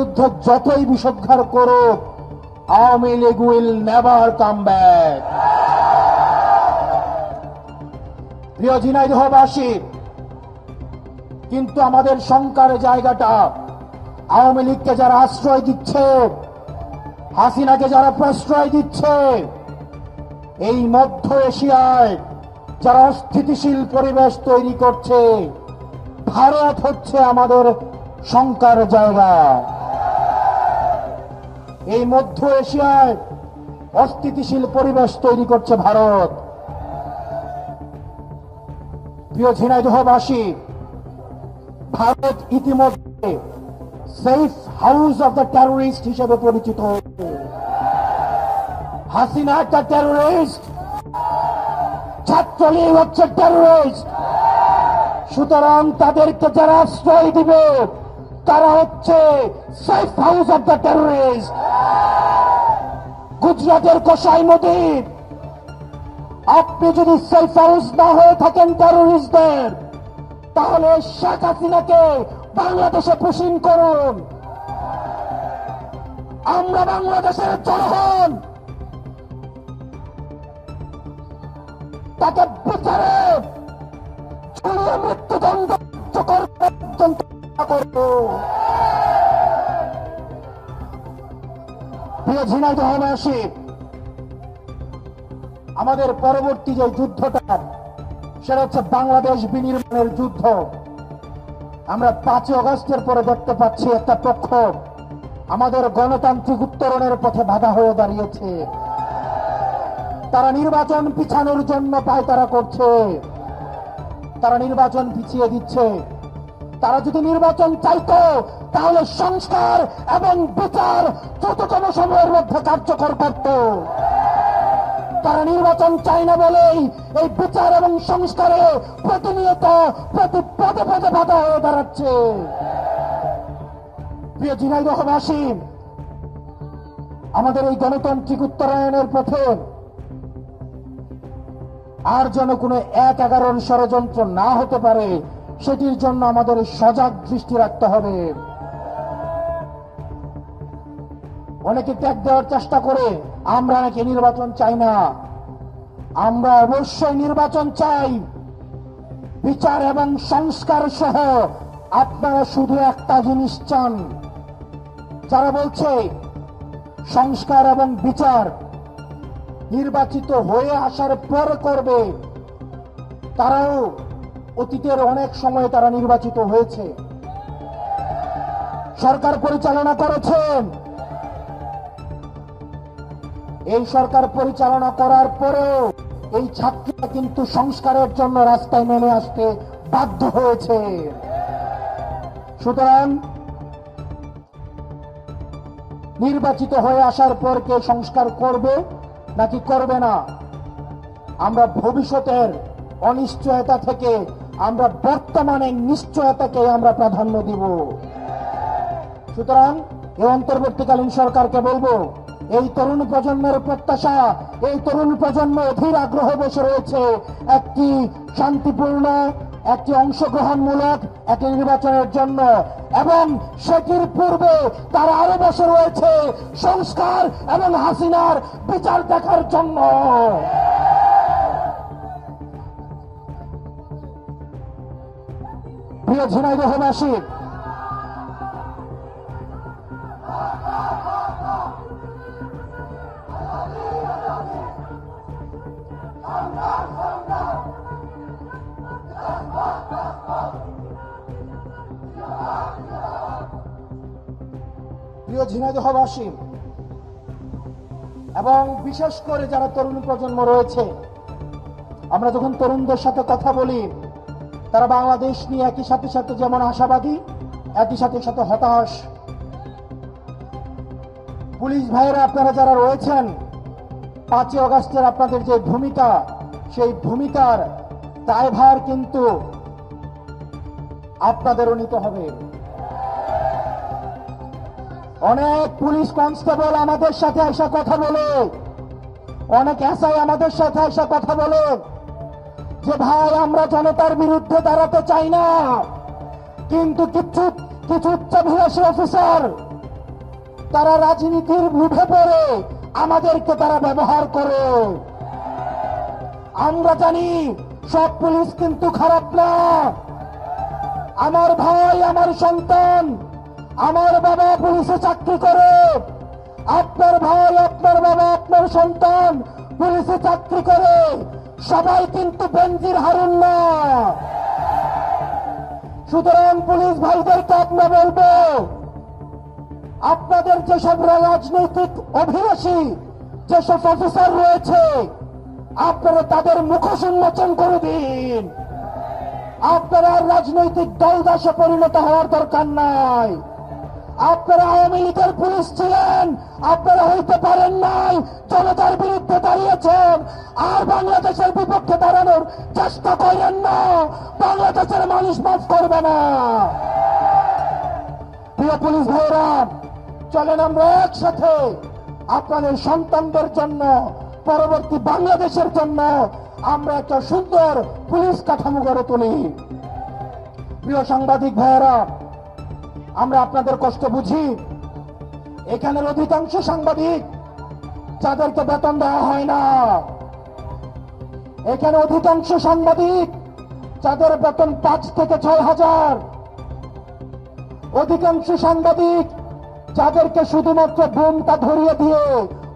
যুদ্ধ যতই বিষোদ্গার করুক, Awami League will never come back প্রিয় ঝিনাইদহবাসী, কিন্তু আমাদের শঙ্কার জায়গাটা আওয়ামী লীগকে যারা আশ্রয় দিচ্ছে, হাসিনাকে যারা প্রশ্রয় দিচ্ছে, এই মধ্য এশিয়ায় যারা অস্থিতিশীল পরিবেশ তৈরি করছে, ভারত হচ্ছে আমাদের শঙ্কার জায়গা। এই মধ্য এশিয়ায় অস্থিতিশীল পরিবেশ তৈরি করছে ভারত। প্রিয় ঝিনাইদহবাসী, ভারত ইতিমধ্যে safe house of the terrorist হিসেবে পরিচিত হাসিনা একটা টেরোরিস্ট, ছাত্রলীগ হচ্ছে টেরোরিস্ট। সুতরাং তাদেরকে যারা আশ্রয় দিবে, তারা হচ্ছে safe house of the terrorist. গুজরাটের কোসাই নদীর আপনি যদি হাউস না হয়ে থাকেন টেরোরিস্টদের তাহলে শেখ হাসিনাকে বাংলাদেশে পুষিন করুন। আমরা বাংলাদেশের জনগণ। তাকে বিচারে মৃত্যুদণ্ড করব। প্রিয় ঝিনাইদহবাসী আমাদের পরবর্তী যে যুদ্ধটা, সেটা হচ্ছে বাংলাদেশ বিনির্মাণের যুদ্ধ। আমরা পাঁচই অগস্টের পরে দেখতে পাচ্ছি একটা পক্ষ আমাদের গণতান্ত্রিক উত্তরণের পথে বাধা হয়ে দাঁড়িয়েছে। তারা নির্বাচন পিছানোর জন্য পায়তারা করছে। তারা নির্বাচন পিছিয়ে দিচ্ছে। তারা যদি নির্বাচন চাইতো তাহলে সংস্কার এবং বিচার দ্রুততম সময়ের মধ্যে কার্যকর করত। তারা নির্বাচন চায় না বলেই এই বিচার এবং সংস্কারে প্রতিনিয়ত প্রতি পদে পদে বাধা হয়ে দাঁড়াচ্ছে। প্রিয় ঝিনাইদহবাসী আমাদের এই গণতান্ত্রিক উত্তরায়ণের পথে আর যেন কোনো এক এগারোর ষড়যন্ত্র না হতে পারে, সেটির জন্য আমাদের সজাগ দৃষ্টি রাখতে হবে। অনেকে ত্যাগ দেওয়ার চেষ্টা করে, আমরা নাকি নির্বাচন চাই না। আমরা অবশ্যই নির্বাচন চাই। বিচার এবং সংস্কার সহ আপনারা শুধু একটা জিনিস চান। যারা বলছে সংস্কার এবং বিচার নির্বাচিত হয়ে আসার পর করবে, তারাও অতীতের অনেক সময় তারা নির্বাচিত হয়েছে। সরকার পরিচালনা করেছেন। এই সরকার পরিচালনা করার পরেও এই ছাত্রীরা কিন্তু সংস্কারের জন্য রাস্তায় নেমে আসতে বাধ্য হয়েছে। সুতরাং নির্বাচিত হয়ে আসার পর কে সংস্কার করবে নাকি করবে না, আমরা ভবিষ্যতের অনিশ্চয়তা থেকে, আমরা বর্তমানে নিশ্চয়তাকে আমরা প্রাধান্য দিব। সুতরাং এই অন্তর্বর্তীকালীন সরকারকে বলব এই তরুণ প্রজন্মের প্রত্যাশা, এই তরুণ প্রজন্ম অধীর আগ্রহ বসে রয়েছে। একটি শান্তিপূর্ণ, একটি অংশগ্রহণমূলক, একটি নির্বাচনের জন্য। এবং সেটির পূর্বে তারা আরও বসে রয়েছে সংস্কার এবং হাসিনার বিচার দেখার জন্য। প্রিয় ঝিনাইদহবাসী প্রিয় ঝিনাইদহবাসী এবং বিশেষ করে যারা তরুণ প্রজন্ম রয়েছে, আমরা যখন তরুণদের সাথে কথা বলি, তারা বাংলাদেশ নিয়ে একই সাথে সাথে যেমন আশাবাদী, একই সাথে সাথে হতাশ। পুলিশ ভাইয়েরা, আপনারা যারা রয়েছেন, পাঁচই অগস্টের আপনাদের যে ভূমিকা, সেই ভূমিকার দায়ভার কিন্তু আপনাদেরও নিতে হবে। অনেক পুলিশ কনস্টেবল আমাদের সাথে এসে কথা বলে। অনেক এসআই আমাদের সাথে এসে কথা বলে যে, ভাই, আমরা জনতার বিরুদ্ধে দাঁড়াতে চাই না। কিন্তু কিছু কিছু উচ্চাভিলাষী অফিসার, তারা রাজনীতির মুখে পড়ে আমাদেরকে তারা ব্যবহার করে। আমরা জানি সব পুলিশ কিন্তু খারাপ না। আমার ভাই, আমার সন্তান আমার বাবা পুলিশে চাকরি করে। আপনার ভাই, আপনার বাবা, আপনার সন্তান পুলিশে চাকরি করে। সবাই কিন্তু বেঞ্জির হারুন না। সুতরাং পুলিশ ভাইদেরকে আমরা বলব, আপনাদের যেসব রাজনৈতিক অভিবাসী, যেসব অফিসার রয়েছে, আপনারা তাদের মুখোশ উন্মোচন করে দিন। আপনারা রাজনৈতিক দল দাসে পরিণত হওয়ার দরকার নাই। আপনারা আওয়ামী লীগের পুলিশ ছিলেন। আপনারা হইতে পারেন নাই। জনতার বিরুদ্ধে দাঁড়িয়েছেন। আর বাংলাদেশের বিপক্ষে দাঁড়ানোর চেষ্টা করেন না। বাংলাদেশের মানুষ মাফ করবে না। প্রিয় পুলিশ ভাইরা, চলেন আমরা একসাথে আপনাদের সন্তানদের জন্য, পরবর্তী বাংলাদেশের জন্য আমরা একটা সুন্দর পুলিশ কাঠামো গড়ে তুলি। প্রিয় সাংবাদিক ভাইয়েরা আমরা আপনাদের কষ্ট বুঝি। এখানের অধিকাংশ সাংবাদিক যাদেরকে বেতন দেওয়া হয় না। এখানে অধিকাংশ সাংবাদিক যাদের বেতন পাঁচ থেকে ছয় হাজার। অধিকাংশ সাংবাদিক যাদেরকে শুধুমাত্র বোমটা ধরিয়ে দিয়ে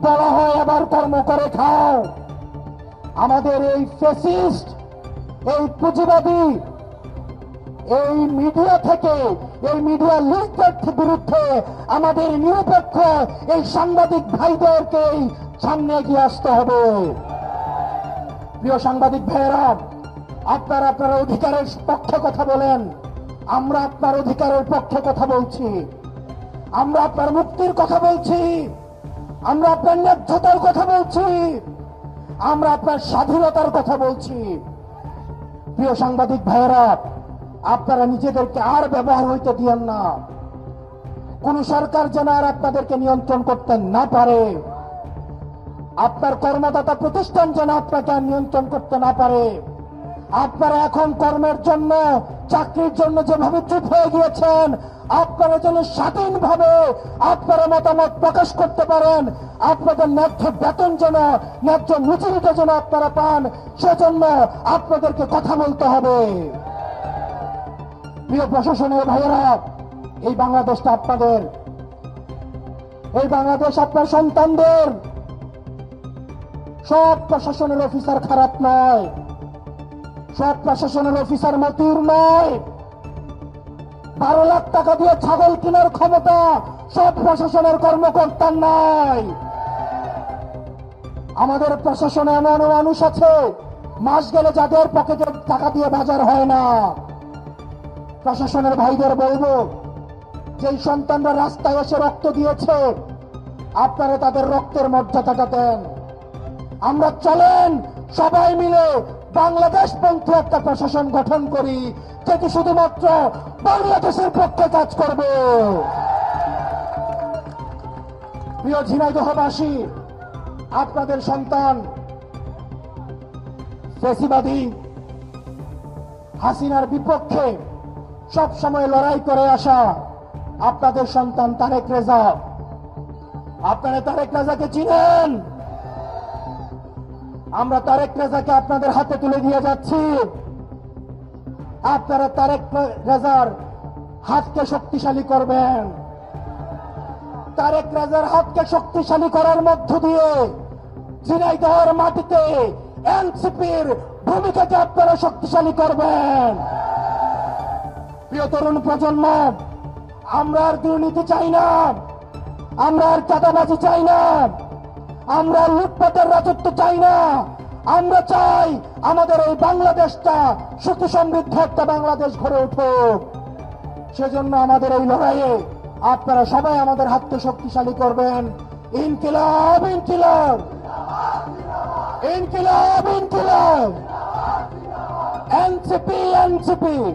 বলা হয় আবার কর্ম করে খাও। আমাদের এই ফেসিস্ট এই পুঁজিবাদী এই মিডিয়া থেকে, এই মিডিয়া লিগের বিরুদ্ধে আমাদের নিরপেক্ষ এই সাংবাদিক ভাইদেরকেই সামনে এগিয়ে আসতে হবে। প্রিয় সাংবাদিক ভাইয়েরা, আপনারা আপনার অধিকারের পক্ষে কথা বলেন। আমরা আপনার অধিকারের পক্ষে কথা বলছি। আমরা আপনার মুক্তির কথা বলছি। আমরা আপনার ন্যায্যতার কথা বলছি। আমরা আপনার স্বাধীনতার কথা বলছি। প্রিয় সাংবাদিক ভাইয়েরা আপনারা নিজেদেরকে আর ব্যবহার হইতে দিয়েন না। কোন সরকার যেন আর আপনাদেরকে নিয়ন্ত্রণ করতে না পারে। আপনার কর্মদাতা প্রতিষ্ঠান যেন আপনাকে আর নিয়ন্ত্রণ করতে না পারে। আপনারা এখন কর্মের জন্য, চাকরির জন্য যেভাবে চুপ হয়ে গিয়েছেন, আপনারা যেন স্বাধীনভাবে আপনারা মতামত প্রকাশ করতে পারেন, আপনাদের ন্যায্য বেতন যেন, ন্যায্য মজুরিটা যেন আপনারা পান, সেজন্য আপনাদেরকে কথা বলতে হবে। প্রিয় প্রশাসনের ভাইয়েরা, এই বাংলাদেশটা আপনাদের। এই বাংলাদেশ আপনার সন্তানদের। সব প্রশাসনের অফিসার খারাপ নয়। সব প্রশাসনের অফিসার মতির নয়। বারো লাখ টাকা দিয়ে ছাগল কেনার ক্ষমতা সব প্রশাসনের কর্মকর্তার নাই। আমাদের প্রশাসনে এমন মানুষ আছে, মাস গেলে যাদের পকেটে টাকা দিয়ে বাজার হয় না। প্রশাসনের ভাইদের বলব, যেই সন্তানরা রাস্তায় এসে রক্ত দিয়েছে, আপনারা তাদের রক্তের মর্যাদাটা দেন। আমরা চলেন, সবাই মিলে বাংলাদেশ পন্থী একটা প্রশাসন গঠন করি, যেটি শুধুমাত্র বাংলাদেশের পক্ষে কাজ করবে। প্রিয় ঝিনাইদহবাসী, আপনাদের সন্তান, ফেসিবাদী, হাসিনার বিপক্ষে সব সময় লড়াই করে আসা। আপনাদের সন্তান তারেক রেজা। আপনারা তারেক রেজাকে চিনেন? আমরা তারেক রেজাকে আপনাদের হাতে তুলে দিয়ে যাচ্ছি। আপনারা তারেক রেজার হাতকে শক্তিশালী করবেন। তারেক রাজার হাতকে শক্তিশালী করার মধ্য দিয়ে ঝিনাইদহের মাটিতে এনসিপির ভূমিকাকে আপনারা শক্তিশালী করবেন। প্রিয় তরুণ প্রজন্ম, আমরা আর দুর্নীতি চাই না। আমরা আর চাঁদাবাজি চাই না। আমরা লুটপাটের রাজত্ব চাই না। আমরা চাই আমাদের এই বাংলাদেশটা সুখী সমৃদ্ধ একটা বাংলাদেশ গড়ে উঠুক। সেজন্য আমাদের এই লড়াইয়ে আপনারা সবাই আমাদের হাতকে শক্তিশালী করবেন। ইনকিলাব ইনকিলাব। ইনকিলাব ইনকিলাব। NCP NCP.